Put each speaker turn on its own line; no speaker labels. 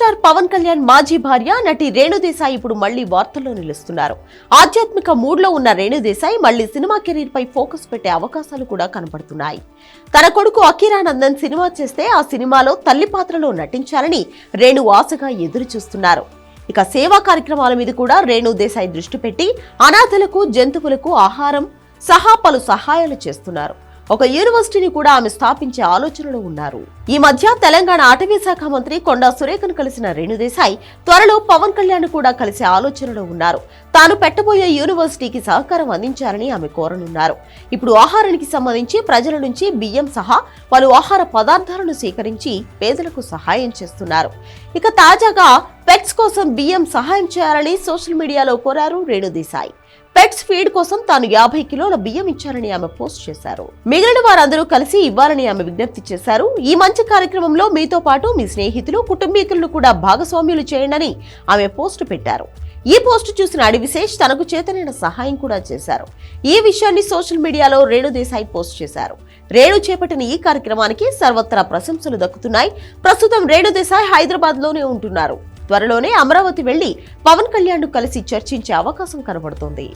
Star Pawan Kalyan మాజీ భార్య నటి రేణుదేశాయి ఇప్పుడు మళ్ళీ వార్తల్లో నిలుస్తున్నారు. ఆధ్యాత్మిక మూడ్లో ఉన్న రేణుదేశాయి మళ్ళీ సినిమా కెరీర్ పై ఫోకస్ పెట్టే అవకాశాలు కూడా కనపడుతున్నాయి. తన కొడుకు అఖీరానందన్ సినిమా చేస్తే ఆ సినిమాలో తల్లి పాత్రలో నటించాలని రేణు ఆశగా ఎదురు చూస్తున్నారు ఇక సేవా కార్యక్రమాల మీద కూడా రేణుదేశాయి దృష్టి పెట్టి అనాథలకు జంతువులకు ఆహారం సహా పలు సహాయాలు చేస్తున్నారు. ఒక యూనివర్సిటీని కూడా ఆమె స్థాపించే ఆలోచనలో ఉన్నారు. ఈ మధ్య తెలంగాణ అటవీ శాఖ మంత్రి కొండా సురేఖను కలిసిన రేణుదేశాయ్ త్వరలో పవన్ కళ్యాణ్ కూడా కలిసే ఆలోచనలో ఉన్నారు. తాను పెట్టబోయే యూనివర్సిటీకి సహకారం అందించాలని ఆమె కోరనున్నారు. ఇప్పుడు ఆహారానికి సంబంధించి ప్రజల నుంచి బియ్యం సహా పలు ఆహార పదార్థాలను సేకరించి పేదలకు సహాయం చేస్తున్నారు. ఇక తాజాగా పెట్స్ కోసం బియ్యం సహాయం చేయాలని సోషల్ మీడియాలో కోరారు రేణుదేశాయ్. పెట్స్ ఫీడ్ కోసం తాను యాభై కిలోల బియ్యం ఇచ్చారని ఆమె పోస్ట్ చేశారు. మిగిలిన వారందరూ కలిసి ఇవ్వాలని ఆమె విజ్ఞప్తి చేశారు. ఈ మంచి కార్యక్రమంలో మీతో పాటు మీ స్నేహితులు కుటుంబీకులను కూడా భాగస్వామ్యులు చేయండి ఆమె పోస్ట్ పెట్టారు. ఈ పోస్ట్ చూసిన అడివిశేష్ తనకు చేతనైన సహాయం కూడా చేశారు. ఈ విషయాన్ని సోషల్ మీడియాలో రేణు దేశాయ్ పోస్ట్ చేశారు. రేణు చేపట్టిన ఈ కార్యక్రమానికి సర్వత్రా ప్రశంసలు దక్కుతున్నాయి. ప్రస్తుతం రేణు దేశాయ్ హైదరాబాద్లోనే ఉంటున్నారు. త్వరలోనే అమరావతి వెళ్ళి పవన్ కళ్యాణ్ కలిసి చర్చించే అవకాశం కనబడుతోంది.